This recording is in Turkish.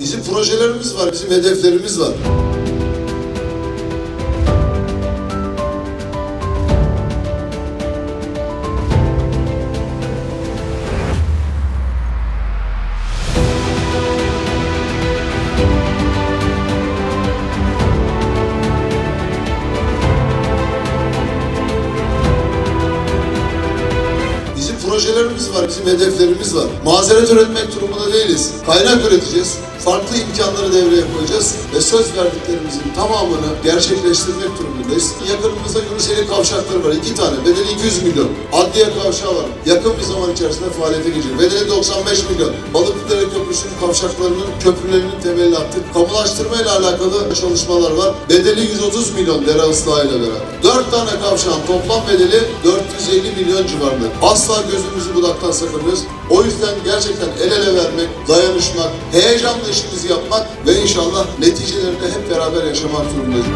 Bizim projelerimiz var, bizim hedeflerimiz var. Projelerimiz var, bizim hedeflerimiz var. Mazeret üretmek durumunda değiliz. Kaynak üreteceğiz. Farklı imkanları devreye koyacağız ve söz verdiklerimizin tamamını gerçekleştirmek durumundayız. Yakınımızda Yunuseli kavşakları var. iki tane. Bedeli 200 milyon. Adliye kavşağı var. Yakın bir zaman içerisinde faaliyete girecek. Bedeli 95 milyon. Balıklıdere Köprüsü'nün kavşaklarının, köprülerinin temelini attık. Kamulaştırma ile alakalı çalışmalar var. Bedeli 130 milyon dere ıslahı ile beraber. 4 tane kavşağın toplam bedeli 450 milyon civarında. Asla gözümüzü budaktan sakınmıyoruz. O yüzden gerçekten el ele vermek, dayanışmak, heyecanla işimizi yapmak ve inşallah neticelerinde hep beraber yaşamak durumundayız.